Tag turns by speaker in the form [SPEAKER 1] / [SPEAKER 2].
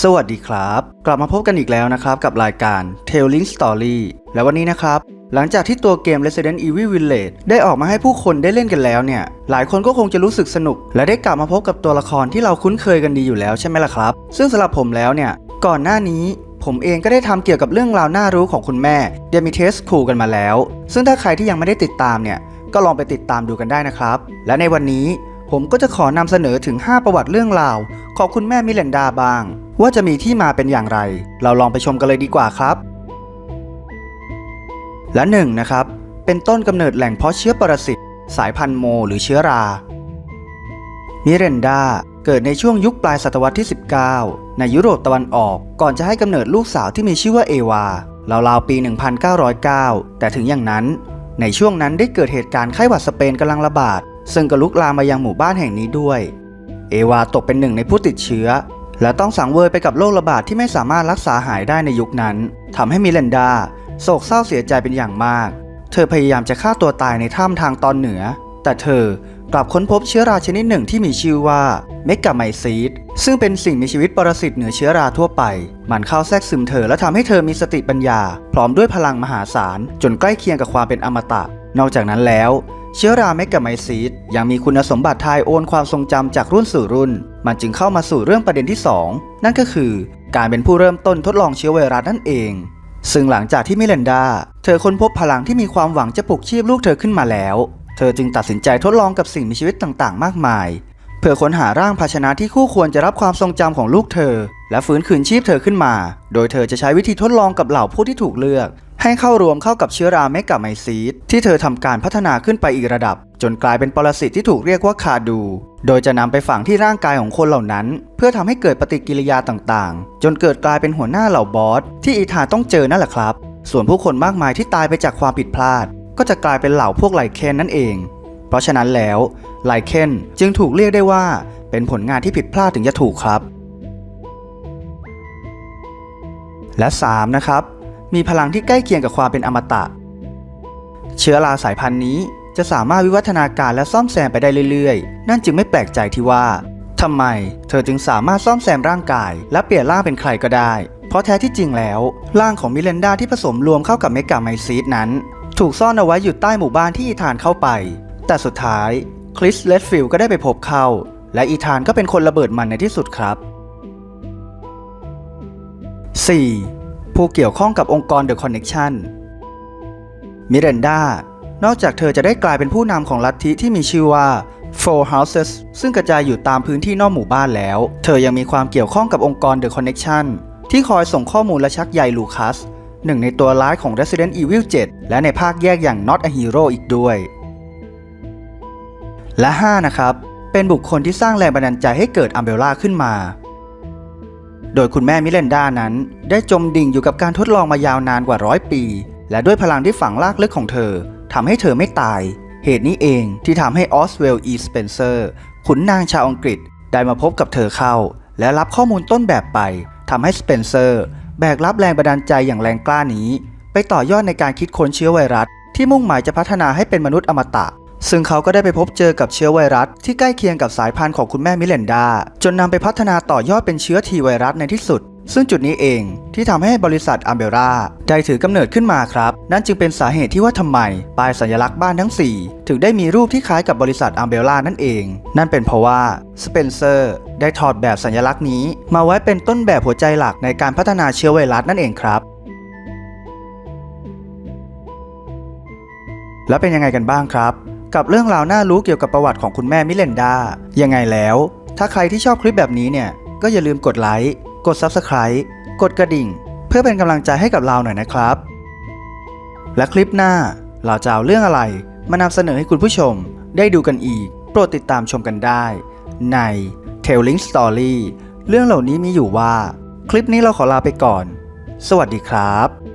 [SPEAKER 1] สวัสดีครับ กลับมาพบกันอีกแล้วนะครับกับรายการ Telling Story และวันนี้นะครับ หลังจากที่ตัวเกม Resident Evil Village ได้ออกมาให้ผู้คนได้เล่นกันแล้วเนี่ย หลายคนก็คงจะรู้สึกสนุก และได้กลับมาพบกับตัวละครที่เราคุ้นเคยกันดีอยู่แล้วใช่ไหมล่ะครับ ซึ่งสำหรับผมแล้วเนี่ย ก่อนหน้านี้ผมเองก็ได้ทำเกี่ยวกับเรื่องราวน่ารู้ของคุณแม่เดมิเทสคูกันมาแล้ว ซึ่งถ้าใครที่ยังไม่ได้ติดตามเนี่ย ก็ลองไปติดตามดูกันได้นะครับ และในวันนี้ผมก็จะขอนำเสนอถึง 5 ประวัติเรื่องราว ของคุณแม่มิเลนดาบ้าง ว่าจะมีที่มาเป็นอย่างไร เราลองไปชมกันเลยดีกว่าครับ และหนึ่งนะครับ เป็นต้นกำเนิดแหล่งเพาะเชื้อปรสิตสายพันธุ์โม หรือเชื้อรา มิเรนดาเกิดในช่วงยุคปลายศตวรรษที่ 19 ในยุโรปตะวันออก ก่อนจะให้กำเนิดลูกสาวที่มีชื่อว่าเอวาราวๆปี 1909 แต่ถึงอย่างนั้น ในช่วงนั้นได้เกิดเหตุการณ์ไข้หวัดสเปนกำลังระบาด ซึ่งก็ลุกลามมายังหมู่บ้านแห่งนี้ด้วย เอวาตกเป็นหนึ่งในผู้ติดเชื้อ และต้องสังเวยไปกับโรคระบาดที่ไม่สามารถรักษาหายได้ในยุคนั้นทำให้มิเลนดา โศกเศร้าเสียใจเป็นอย่างมาก เธอพยายามจะฆ่าตัวตายในถ้ำทางตอนเหนือ แต่เธอกลับค้นพบเชื้อราชนิดหนึ่งที่มีชื่อว่าเมกาไมซีดซึ่งเป็นสิ่งมีชีวิตปรสิตเหนือเชื้อราทั่วไป มันเข้าแทรกซึมเธอและทำให้เธอมีสติปัญญา พร้อมด้วยพลังมหาศาลจนใกล้เคียงกับความเป็นอมตะ นอกจากนั้นแล้ว เชื้อราเมกาไมซีดยังมีคุณสมบัติทายโอนความทรงจำจากรุ่นสู่รุ่น มันจึงเข้ามาสู่เรื่องประเด็นที่ 2 นั่นก็คือการเป็นผู้เริ่มต้นทดลองเชื้อไวรัสนั่นเอง ซึ่งหลังจากที่มิเลนดา เธอค้นพบพลังที่มีความหวังจะปลุกชีพลูกเธอขึ้นมาแล้ว เธอจึงตัดสินใจทดลองกับสิ่งมีชีวิตต่างๆ มากมาย เพื่อค้นหาร่างภาชนะที่คู่ควรจะรับความทรงจำของลูกเธอ และฟื้นคืนชีพเธอขึ้นมา โดยเธอจะใช้วิธีทดลองกับเหล่าผู้ที่ถูกเลือก ให้เข้ารวมเข้ากับเชื้อราเมกะไมซีดที่เธอทำการพัฒนาขึ้นไปอีกระดับ จนกลายเป็นปรสิตที่ถูกเรียกว่าคาดู โดยจะนำไปฝังที่ร่างกายของคนเหล่านั้น เพื่อทำให้เกิดปฏิกิริยาต่างๆ จนเกิดกลายเป็นหัวหน้าเหล่าบอสที่อีธาต้องเจอนั่นแหละครับ ส่วนผู้คนมากมายที่ตายไปจากความผิดพลาด ก็จะกลายเป็นเหล่าพวกไลเคนนั่นเอง เพราะฉะนั้นแล้วไลเคนจึงถูกเรียกได้ว่า เป็นผลงานที่ผิดพลาดถึงจะถูกครับและ 3 นะครับ มีพลังที่ใกล้เคียงกับความเป็นอมตะ เชื้อราสายพันธุ์นี้จะสามารถวิวัฒนาการและซ่อมแซมไปได้เรื่อยๆ นั่นจึงไม่แปลกใจที่ว่าทำไม เธอจึงสามารถซ่อมแซมร่างกาย และเปลี่ยนร่างเป็นใครก็ได้ เพราะแท้ที่จริงแล้ว ร่างของมิเลนดาที่ผสมรวมเข้ากับเมกาไมซีดนั้น ถูกซ่อนเอาไว้อยู่ใต้หมู่บ้านที่อีธานเข้าไป แต่สุดท้ายคริสเลดฟิลก็ได้ไปพบเขาและอีธานก็เป็นคนระเบิดมันในที่สุดครับ 4. ผู้เกี่ยวข้องกับองค์กร The Connection มิเรนดานอกจากเธอจะได้กลายเป็นผู้นำของลัทธิที่มีชื่อว่า Four Houses ซึ่งกระจายอยู่ตามพื้นที่นอกหมู่บ้านแล้ว เธอยังมีความเกี่ยวข้องกับองค์กร The Connection ที่คอยส่งข้อมูลและชักใยลูคัสหนึ่งในตัวร้ายของ Resident Evil 7 และในภาคแยกอย่าง Not a Hero อีกด้วย และ 5 นะครับ เป็นบุคคลที่สร้างแรงบันดาลใจให้เกิดอัมเบล่าขึ้นมา โดยคุณแม่มิเลนดานั้น ได้จมดิ่งอยู่กับการทดลองมายาวนานกว่าร้อยปี และด้วยพลังที่ฝังลากลึกของเธอทำให้เธอไม่ตาย เหตุนี้เองที่ทำให้ออสเวลล์อีสเปนเซอร์ขุนนางชาวอังกฤษได้มาพบกับเธอเข้า และรับข้อมูลต้นแบบไปทำให้สเปนเซอร์แบกรับแรงบันดาลใจอย่างแรงกล้านี้ ไปต่อยอดในการคิดค้นเชื้อไวรัส ที่มุ่งหมายจะพัฒนาให้เป็นมนุษย์อมตะ ซึ่งเขาก็ได้ไปพบเจอกับเชื้อไวรัส ที่ใกล้เคียงกับสายพันธุ์ของคุณแม่มิเลนดา จนนำไปพัฒนาต่อยอดเป็นเชื้อทีไวรัสในที่สุด ซึ่งจุดนี้เองที่ทำให้บริษัทอัมเบราได้ถือกำเนิดขึ้นมาครับ นั่นจึงเป็นสาเหตุที่ว่าทำไมป้ายสัญลักษณ์บ้านทั้ง 4 ถึงได้มีรูปที่คล้ายกับบริษัทอัมเบรานั่นเอง นั่นเป็นเพราะว่าสเปนเซอร์ได้ถอดแบบสัญลักษณ์นี้ มาไว้เป็นต้นแบบหัวใจหลักในการพัฒนาเชื้อไวรัสนั่นเองครับแล้วเป็นยังไงกันบ้างครับ กับเรื่องราวน่ารู้เกี่ยวกับประวัติของคุณแม่มิเลนดา ยังไงแล้ว ถ้าใครที่ชอบคลิปแบบนี้เนี่ย ก็อย่าลืมกดไลค์ กด Subscribe กดกระดิ่ง เพื่อเป็นกำลังใจให้กับเราหน่อยนะครับ และคลิปหน้าเราจะเอาเรื่องอะไร มานำเสนอให้คุณผู้ชม ได้ดูกันอีก โปรดติดตามชมกันได้ ใน Telling Story เรื่องเหล่านี้มีอยู่ว่า คลิปนี้เราขอลาไปก่อน สวัสดีครับ